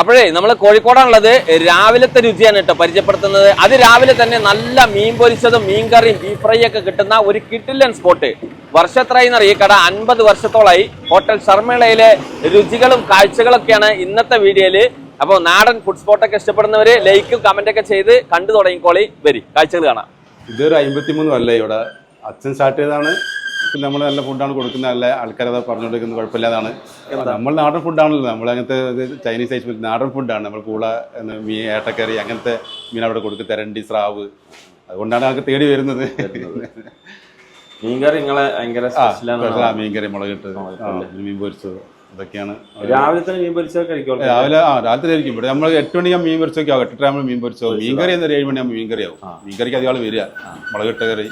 അപ്പോഴേ നമ്മൾ കോഴിക്കോടാണുള്ളത്. രാവിലത്തെ രുചിയാണ് കേട്ടോ പരിചയപ്പെടുത്തുന്നത്. അത് രാവിലെ തന്നെ നല്ല മീൻ പൊരിച്ചതും മീൻ കറിയും ബീഫ് ഫ്രൈ ഒക്കെ കിട്ടുന്ന ഒരു കിട്ടില്ലൻ സ്പോട്ട് വർഷത്രയെന്ന് അറിയ കട അൻപത് വർഷത്തോളായി. ഹോട്ടൽ ശർമ്മളയിലെ രുചികളും കാഴ്ചകളൊക്കെയാണ് ഇന്നത്തെ വീഡിയോയിൽ അപ്പോൾ നാടൻ ഫുഡ് സ്പോട്ടൊക്കെ ഇഷ്ടപ്പെടുന്നവര് ലൈക്കും ഒക്കെ ചെയ്ത് കണ്ടു തുടങ്ങിക്കോളി. വരി കാഴ്ചകൾ കാണാം. ഇതൊരു അമ്പത്തിമൂന്ന് അല്ലേ ഇവിടെ? അച്ഛൻ സ്റ്റാർട്ട് ചെയ്തതാണ്. പിന്നെ നമ്മൾ നല്ല ഫുഡാണ് കൊടുക്കുന്നത്. നല്ല ആൾക്കാരത് പറഞ്ഞുകൊണ്ടിരിക്കുന്നത് കുഴപ്പമില്ലാതാണ്. നമ്മൾ നാടൻ ഫുഡാണല്ലോ നമ്മൾ അങ്ങനത്തെ ചൈനീസ് ഐസ് നാടൻ ഫുഡാണ് നമ്മൾ കൂള മീൻ ഏട്ടക്കറി അങ്ങനത്തെ മീൻ അവിടെ കൊടുക്കും തെരണ്ടി സ്രാവ്. അതുകൊണ്ടാണ് ഞങ്ങൾക്ക് തേടി വരുന്നത്. മീൻകറി നിങ്ങളെ ഭയങ്കര മീൻകറി മുളക് ഇട്ട് മീൻ പൊരിച്ചത്. അതൊക്കെയാണ് രാവിലെ തന്നെ മീൻ രാവിലെ ആ രാത്രി ആയിരിക്കും. ഇവിടെ നമ്മൾ എട്ട് മണിയാകുമ്പോൾ മീൻ പൊരിച്ചൊക്കെ ആവും. എട്ട് നമ്മൾ മീൻ പൊരിച്ചോ മീൻകറി എന്നൊരു ഏഴ് മണിയാകുമ്പോൾ മീൻ മീൻകറിക്ക് ആവും. മീൻ കറിക്ക് അധികം വരിക. വരിക മുളകിട്ട കറി.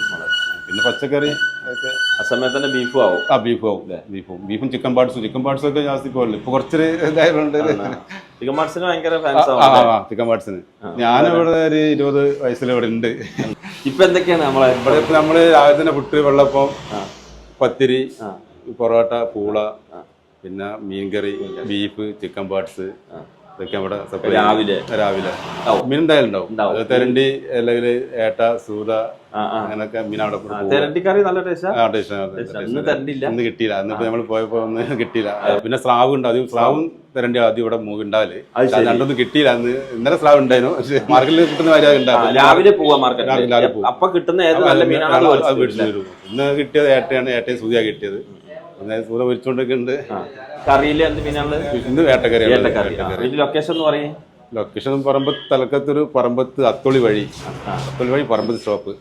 പിന്നെ പച്ചക്കറി അതൊക്കെ ആ സമയത്ത് തന്നെ ബീഫും ആവും. ആ ബീഫും ആവും. അല്ലേ? ബീഫും ബീഫും ചിക്കൻ പാർട്സും ചിക്കൻ പാർട്സും ഒക്കെ ജാസ്തി പോകല്ലോ ഇപ്പൊ കുറച്ചൊരു ഇതായതുകൊണ്ട്. ചിക്കൻ പാർട്സിന് ഭയങ്കര ഫാൻസ് ആ ആവും ആ ചിക്കൻ പാർട്സിന് ഞാനിവിടെ ഒരു ഇരുപത് വയസ്സിൽ ഇവിടെ ഉണ്ട്. ഇപ്പൊ എന്തൊക്കെയാണ് നമ്മളെ ഇവിടെ ഇപ്പൊ നമ്മൾ രാവിലെ തന്നെ പുട്ട് വെള്ളപ്പം പത്തിരി പൊറോട്ട പൂള പിന്നെ മീൻകറി ബീഫ് ചിക്കൻ പാർട്സ് ഇതൊക്കെ separate. രാവിലെ? രാവിലെ. മീൻ എന്തായാലും ഉണ്ടാവും. തെരണ്ടി അല്ലെങ്കിൽ ഏട്ട സൂത. അങ്ങനൊക്കെ മീൻ അവിടെ നല്ല. ഇന്ന് കിട്ടിയില്ല. എന്നിട്ട് നമ്മൾ പോയപ്പോ ഒന്ന് കിട്ടിയില്ല. പിന്നെ സ്രാവ് ഉണ്ട്. സ്രാവും തെരണ്ടി ആദ്യം ഇവിടെ ശരി. രണ്ടൊന്നും കിട്ടിയില്ല. അന്ന് ഇന്നലെ സ്രാവ് ഉണ്ടായിരുന്നു. പക്ഷേ മാർക്കറ്റിൽ കിട്ടുന്ന കാര്യം രാവിലെ പോവാ. അപ്പൊ കിട്ടുന്ന ഏത് നല്ല മീനാണ് ഇന്ന് കിട്ടിയത് ഏട്ടയാണ്. ഏട്ടയും സൂര്യ കിട്ടിയത്. പിന്നെ സൂര്യ പൊരിച്ചോണ്ടൊക്കെ ഉണ്ട് എന്ത് മീനാണ് ഇന്ന് വേട്ടക്കറിയാണ്. ഏട്ടക്കറി ഇതിന്റെ ലൊക്കേഷൻ എന്ന് പറയും. ലൊക്കേഷൻ പറമ്പത്ത് തലക്കത്തൊരു പറമ്പത്ത് അത്തോളി വഴി. അത്തോളി വഴി പറമ്പത്ത് സ്റ്റോപ്പ്.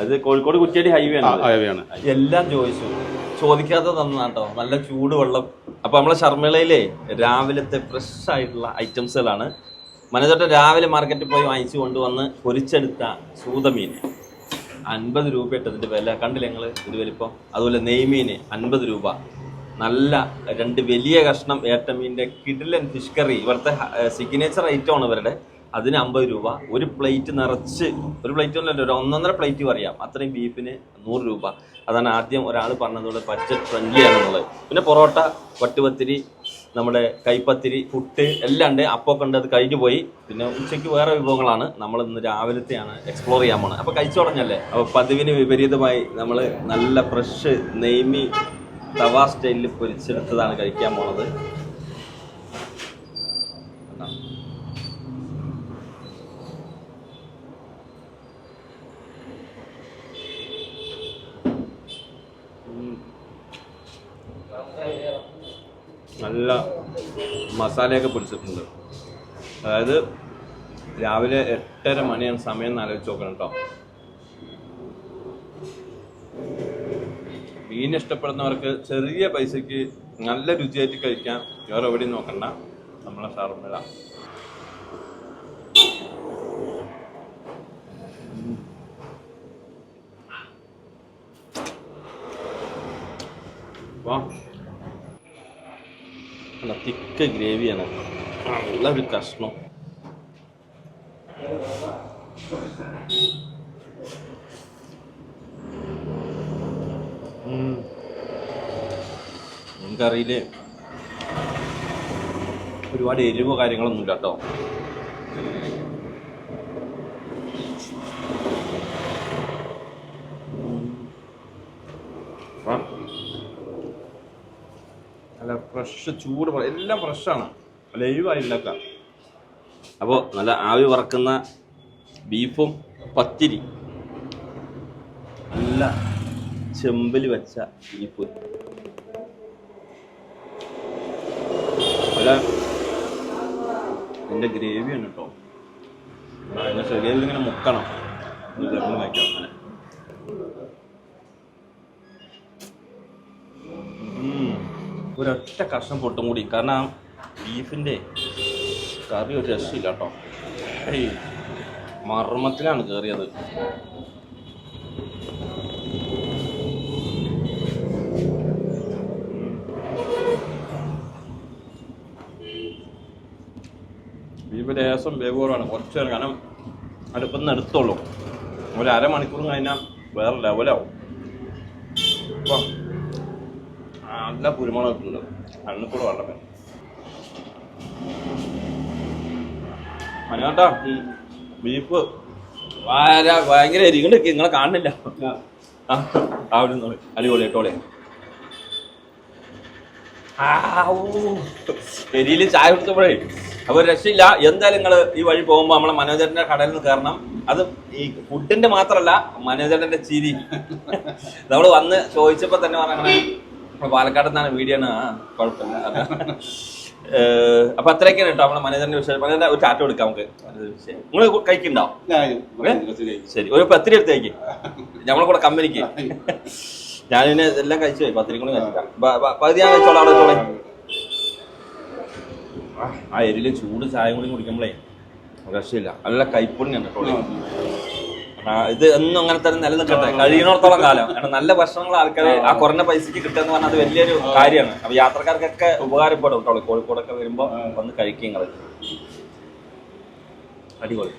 അത് കോഴിക്കോട് കുറ്റിയാടി ഹൈവേ ആണ്. ഹൈവേയാണ് എല്ലാം ചോദിച്ചു. ചോദിക്കാതെ തന്നാട്ടോ. നല്ല ചൂട് വെള്ളം. അപ്പൊ നമ്മളെ ശർമ്മിളയിലെ രാവിലത്തെ ഫ്രഷ് ആയിട്ടുള്ള ഐറ്റംസുകളാണ് മനോജേട്ടൻ രാവിലെ മാർക്കറ്റിൽ പോയി വാങ്ങിച്ചു കൊണ്ടുവന്ന് പൊരിച്ചെടുത്ത സൂതമീൻ. അൻപത് രൂപ അതിന്റെ വില. കണ്ടില്ല ഞങ്ങൾ ഇത് വലിപ്പം അതുപോലെ നെയ്മീന് അൻപത് രൂപ. നല്ല രണ്ട് വലിയ കഷ്ണം ഏട്ടമീന്റെ കിഡിലൻ ഫിഷ് കറി. ഇവിടുത്തെ സിഗ്നേച്ചർ ഐറ്റമാണ് ഇവരുടെ. അതിന് അമ്പത് രൂപ. ഒരു പ്ലേറ്റ് നിറച്ച് ഒരു പ്ലേറ്റ് ഒന്നല്ല ഒരു ഒന്നൊന്നര പ്ലേറ്റ് പറയാം. അത്രയും ബീഫിന് നൂറ് രൂപ. അതാണ് ആദ്യം ഒരാൾ പറഞ്ഞതുകൊണ്ട് ബഡ്ജറ്റ് ഫ്രണ്ട്ലി ആണെന്നുള്ളത്. പിന്നെ പൊറോട്ട വട്ടുപത്തിരി നമ്മുടെ കൈപ്പത്തിരി പുട്ട് എല്ലാം ഉണ്ട്. അപ്പൊക്കെ ഉണ്ട് അത് കഴിഞ്ഞു പോയി. പിന്നെ ഉച്ചയ്ക്ക് വേറെ വിഭവങ്ങളാണ്. നമ്മൾ ഇന്ന് രാവിലത്തെയാണ് എക്സ്പ്ലോർ ചെയ്യാൻ പോണത്. അപ്പോൾ കഴിച്ചു തുടങ്ങല്ലേ? അപ്പോൾ പതിവിന് വിപരീതമായി നമ്മൾ നല്ല ഫ്രഷ് നെയ്മി തവാ സ്റ്റൈലിൽ പൊരിച്ചെടുത്തതാണ് കഴിക്കാൻ പോണത്. നല്ല മസാലയൊക്കെ പൊടിച്ചിട്ടുണ്ട്. അതായത് രാവിലെ എട്ടര മണിയാണ് സമയം എന്ന് ആലോചിച്ച് നോക്കണം കേട്ടോ. മീൻ ഇഷ്ടപ്പെടുന്നവർക്ക് ചെറിയ പൈസക്ക് നല്ല രുചിയായിട്ട് കഴിക്കാൻ വേറെ എവിടെയും നോക്കണ്ട. നമ്മളെ ഷർമിള വാ. നല്ല തിക്ക് ഗ്രേവിയാണ് നല്ല ഒരു കഷ്ണം. കറിയിൽ ഒരുപാട് എരിവോ കാര്യങ്ങളൊന്നുമില്ല കേട്ടോ ഫ്രഷ് ചൂട് എല്ലാം ഫ്രഷാണ് ലൈവായില്ലക്ക അപ്പോൾ നല്ല ആവി വറക്കുന്ന ബീഫും പത്തിരി. നല്ല ചെമ്പിൽ വെച്ച ബീഫ്. അല്ല എന്റെ ഗ്രേവിയാണ് കേട്ടോ അതിന്റെ ശരീരത്തിൽ ഇങ്ങനെ മുക്കണം. ഇത് അങ്ങനെ ഒരൊറ്റ കഷ്ണം പൊട്ടും കൂടി. കാരണം ആ ബീഫിന്റെ കറി ഒരു രക്ഷയില്ല കേട്ടോ. മർമ്മത്തിലാണ് കയറിയത് ബീഫ് ലേശം വേവോറാണ് കുറച്ച് നേരം. കാരണം അടുപ്പം നിന്ന് എടുത്തോളൂ. ഒരു അരമണിക്കൂറും കഴിഞ്ഞാൽ വേറെ ലെവലാവും അപ്പം നല്ല കുരുമുളക് ഉണ്ട് കൂടെ വെള്ളം വേണം മനോട്ടോ ബീഫ് ഭയങ്കര എരികൊണ്ട് നിങ്ങളെ കാണുന്നില്ല. അവിടെ അടിപൊളി ഇട്ടോളെ എരിയിൽ ചായ കുടിച്ചപ്പോഴേ അപ്പൊ രക്ഷയില്ല. എന്തായാലും നിങ്ങൾ ഈ വഴി പോകുമ്പോൾ നമ്മളെ മനോജരന്റെ കടയിൽ നിന്ന് കയറണം. അത് ഈ ഫുഡിന്റെ മാത്രമല്ല മനോജരന്റെ ചിരി. നമ്മൾ വന്ന് ചോദിച്ചപ്പോ തന്നെ പറഞ്ഞേ പാലക്കാട് നിന്നാണ് വീഡിയോ ആണ് കുഴപ്പമില്ല. അപ്പൊ അത്രയൊക്കെയാണ് കേട്ടോ നമ്മളെ മനേജറിന്റെ വിഷയം. മനേജറിന്റെ ഒരു ചാറ്റം എടുക്കാം നമുക്ക്. നിങ്ങൾ കഴിക്കുന്നുണ്ടാവും ശരി. ഒരു പത്തിരി എടുത്തേക്ക് കഴിക്കും. നമ്മളെ കൂടെ കമ്പനിക്ക്. ഞാനിന്നെ എല്ലാം കഴിച്ചു പോയി. പത്തിരി കൂടെ ബ- പകുതി ഞാൻ കഴിച്ചോളാം. അവിടെ വെച്ചോളെ. ആ എരിലും ചൂട് ചായ കൂടി കുടിക്കുമ്പോഴേ രക്ഷയില്ല. നല്ല കൈപ്പുണ്യാണ് കേട്ടോ. ഇത് എന്നും അങ്ങനെ തന്നെ നിലനിൽക്കട്ടെ. കഴിയുന്നിടത്തോളം കാലം. കാരണം നല്ല ഭക്ഷണങ്ങൾ ആൾക്കാർ ആ. കുറഞ്ഞ പൈസക്ക് കിട്ടുക എന്ന് പറഞ്ഞാൽ അത് വലിയൊരു കാര്യമാണ്. അപ്പൊ യാത്രക്കാർക്കൊക്കെ ഉപകാരപ്പെടും കേട്ടോ. കോഴിക്കോടൊക്കെ വരുമ്പോ വന്ന് കഴിക്കുക അടിപൊളി.